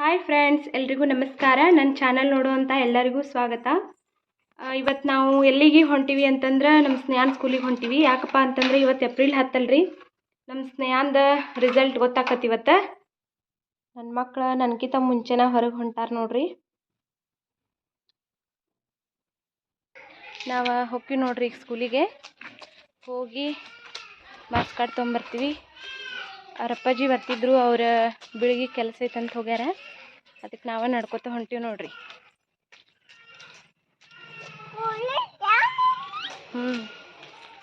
Hi friends ಎಲ್ರಿಗೂ ನಮಸ್ಕಾರ. ನನ್ನ ಚಾನಲ್ ನೋಡುವಂಥ ಎಲ್ಲರಿಗೂ ಸ್ವಾಗತ. ಇವತ್ತು ನಾವು ಎಲ್ಲಿಗೆ ಹೊಂಟೀವಿ ಅಂತಂದ್ರೆ ನಮ್ಮ ಸ್ನೇಹಾನ್ ಸ್ಕೂಲಿಗೆ ಹೊಂಟೀವಿ. ಯಾಕಪ್ಪ ಅಂತಂದ್ರೆ ಇವತ್ತು ಏಪ್ರಿಲ್ ರೀ ನಮ್ಮ ಸ್ನೇಹಾಂದ ರಿಸಲ್ಟ್ ಗೊತ್ತಾಕತ್ತಿ ಇವತ್ತು. ನನ್ನ ಮಕ್ಕಳು ನನಗಿಂತ ಮುಂಚೆನ ಹೊರಗೆ ಹೊಂಟಾರ ನೋಡ್ರಿ. ನಾವು ಹೋಗ್ತೀವಿ ನೋಡ್ರಿ ಈಗ ಸ್ಕೂಲಿಗೆ ಹೋಗಿ ಮಾರ್ಕ್ಸ್ ಕಾರ್ಡ್ ತೊಗೊಂಬರ್ತೀವಿ ಅವ್ರ ಅಪ್ಪಾಜಿ ಬರ್ತಿದ್ರು, ಅವ್ರ ಬೆಳಿಗ್ಗೆ ಕೆಲಸ ಐತಂತ ಹೋಗ್ಯಾರ. ಅದಕ್ಕೆ ನಾವೇ ನಡ್ಕೊತ ಹೊಂಟೀವಿ ನೋಡ್ರಿ. ಹ್ಞೂ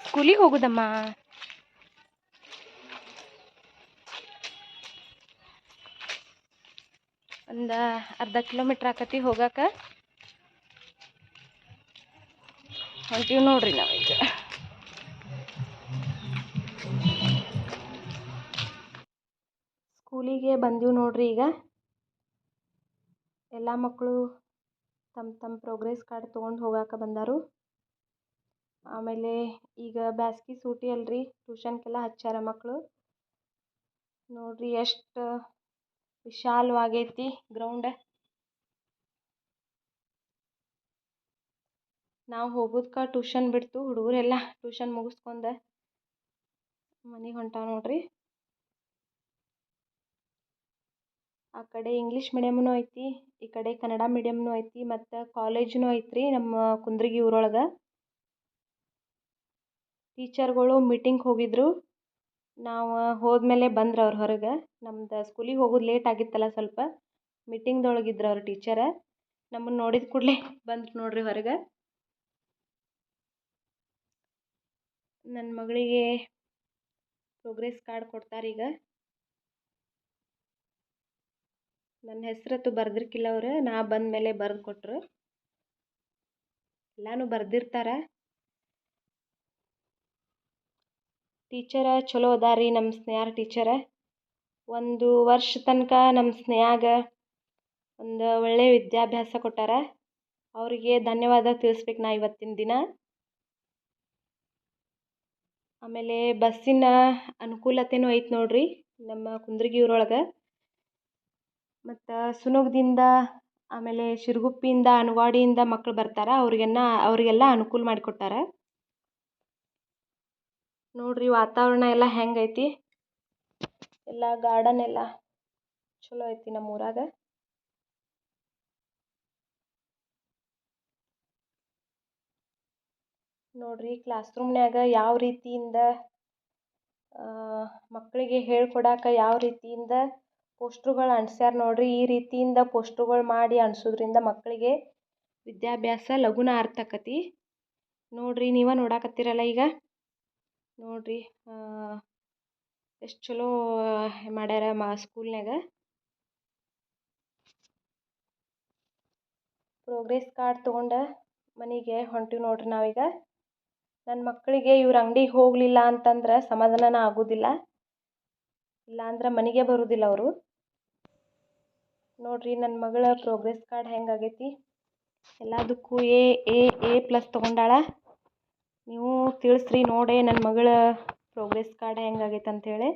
ಸ್ಕೂಲಿಗೆ ಹೋಗುದಮ್ಮ? ಒಂದು ಅರ್ಧ ಕಿಲೋಮೀಟ್ರ್ ಆಕತಿ ಹೋಗಾಕ. ಹೊಂಟೀವಿ ನೋಡ್ರಿ ನಾವೀಗ. ಸ್ಕೂಲಿಗೆ ಬಂದೀವಿ ನೋಡ್ರಿ ಈಗ. ಎಲ್ಲ ಮಕ್ಕಳು ತಮ್ಮ ತಮ್ಮ ಪ್ರೋಗ್ರೆಸ್ ಕಾರ್ಡ್ ತೊಗೊಂಡು ಹೋಗಾಕ ಬಂದಾರು. ಆಮೇಲೆ ಈಗ ಬ್ಯಾಸ್ಗೆ ಸೂಟಿ ಅಲ್ರಿ ಟ್ಯೂಷನ್ಗೆಲ್ಲ ಹಚ್ಚಾರ ಮಕ್ಕಳು ನೋಡ್ರಿ ಎಷ್ಟು ವಿಶಾಲವಾಗೈತಿ ಗ್ರೌಂಡ್. ನಾವು ಹೋಗೋದ್ಕ ಟ್ಯೂಷನ್ ಬಿಡ್ತು, ಹುಡುಗರೆಲ್ಲ ಟ್ಯೂಷನ್ ಮುಗಿಸ್ಕೊಂಡ ಮನೆಗೆ ಹೊಂಟಾವ ನೋಡ್ರಿ. ಆ ಕಡೆ ಇಂಗ್ಲೀಷ್ ಮೀಡಿಯಮ್ನು ಐತಿ, ಈ ಕಡೆ ಕನ್ನಡ ಮೀಡಿಯಮ್ನು ಐತಿ, ಮತ್ತು ಕಾಲೇಜ್ನು ಐತ್ರಿ ನಮ್ಮ ಕುಂದ್ರಗಿ ಊರೊಳಗೆ. ಟೀಚರ್ಗಳು ಮೀಟಿಂಗ್ ಹೋಗಿದ್ರು. ನಾವು ಹೋದ್ಮೇಲೆ ಬಂದ್ರು ಅವ್ರು ಹೊರಗೆ. ನಮ್ದು ಸ್ಕೂಲಿಗೆ ಹೋಗೋದು ಲೇಟ್ ಆಗಿತ್ತಲ್ಲ ಸ್ವಲ್ಪ. ಮೀಟಿಂಗ್ದೊಳಗಿದ್ರು ಅವ್ರ ಟೀಚರ ನಮ್ಮನ್ನು ನೋಡಿದ ಕೂಡಲೇ ಬಂದ್ರು ನೋಡ್ರಿ ಹೊರಗೆ. ನನ್ನ ಮಗಳಿಗೆ ಪ್ರೋಗ್ರೆಸ್ ಕಾರ್ಡ್ ಕೊಡ್ತಾರೆ ಈಗ ನನ್ನ ಹೆಸ್ರತ್ತು ಬರ್ದಿರ್ಕಿಲ್ಲ ಅವ್ರು. ನಾ ಬಂದ ಮೇಲೆ ಬರೆದು ಕೊಟ್ಟರು ಎಲ್ಲಾನು ಬರ್ದಿರ್ತಾರೆ. ಟೀಚರ ಚಲೋ ಅದಾರಿ ನಮ್ಮ ಸ್ನೇಹಾರ ಟೀಚರ. ಒಂದು ವರ್ಷ ತನಕ ನಮ್ಮ ಸ್ನೇಹಾಗ ಒಂದು ಒಳ್ಳೆಯ ವಿದ್ಯಾಭ್ಯಾಸ ಕೊಟ್ಟಾರ. ಅವರಿಗೆ ಧನ್ಯವಾದ ತಿಳಿಸ್ಬೇಕು ನಾ ಇವತ್ತಿನ ದಿನ. ಆಮೇಲೆ ಬಸ್ಸಿನ ಅನುಕೂಲತೆಯೂ ಐತೆ ನೋಡ್ರಿ ನಮ್ಮ ಕುಂದ್ರಗಿ ಊರೊಳಗೆ ಮತ್ತು ಸುನುಗದಿಂದ, ಆಮೇಲೆ ಶಿರಗುಪ್ಪಿಯಿಂದ, ಅನುವಾಡಿಯಿಂದ ಮಕ್ಳು ಬರ್ತಾರೆ ಅವ್ರಿಗೆಲ್ಲ ಅವರಿಗೆಲ್ಲ ಅನುಕೂಲ ಮಾಡಿಕೊಟ್ಟಾರ. ನೋಡಿರಿ ವಾತಾವರಣ ಎಲ್ಲ ಹೆಂಗೈತಿ? ಎಲ್ಲ ಗಾರ್ಡನ್ ಎಲ್ಲ ಚಲೋ ಐತಿ ನಮ್ಮ ಊರಾಗ. ನೋಡಿರಿ ಕ್ಲಾಸ್ ರೂಮ್ನ್ಯಾಗ ಯಾವ ರೀತಿಯಿಂದ ಮಕ್ಕಳಿಗೆ ಹೇಳ್ಕೊಡಾಕ ಯಾವ ರೀತಿಯಿಂದ ಪೋಸ್ಟ್ರುಗಳು ಅಂಟಿಸ್ಯಾರ ನೋಡ್ರಿ, ಈ ರೀತಿಯಿಂದ ಪೋಸ್ಟ್ರುಗಳು ಮಾಡಿ ಅಂಟಿಸೋದ್ರಿಂದ ಮಕ್ಕಳಿಗೆ ವಿದ್ಯಾಭ್ಯಾಸ ಲಘುನ ಅರ್ಥ ಆಕತಿ ನೋಡ್ರಿ, ನೀವೇ ನೋಡಾಕತ್ತೀರಲ್ಲ ಈಗ? ನೋಡ್ರಿ ಎಷ್ಟು ಚಲೋ ಮಾಡ್ಯಾರ ಮಾ ಸ್ಕೂಲ್ನ್ಯಾಗ. ಪ್ರೋಗ್ರೆಸ್ ಕಾರ್ಡ್ ತೊಗೊಂಡು ಮನೆಗೆ ಹೊಂಟೀವಿ ನೋಡ್ರಿ ನಾವೀಗ. ನನ್ನ ಮಕ್ಕಳಿಗೆ ಇವ್ರ ಅಂಗಡಿಗೆ ಹೋಗಲಿಲ್ಲ ಅಂತಂದ್ರೆ ಸಮಾಧಾನನ ಆಗೋದಿಲ್ಲ. ಇಲ್ಲಾಂದ್ರೆ ಮನೆಗೆ ಬರೋದಿಲ್ಲ ಅವರು. ನೋಡ್ರಿ ನನ್ನ ಮಗಳ ಪ್ರೋಗ್ರೆಸ್ ಕಾರ್ಡ್ ಹೆಂಗಾಗೈತಿ ಎಲ್ಲದಕ್ಕೂ ಎ ಎ ಎ ಪ್ಲಸ್ ತೊಗೊಂಡಾಳ. ನೀವು ತಿಳಿಸ್ರಿ ನೋಡಿ ನನ್ನ ಮಗಳ ಪ್ರೋಗ್ರೆಸ್ ಕಾರ್ಡ್ ಹೆಂಗಾಗೈತೆ ಅಂಥೇಳಿ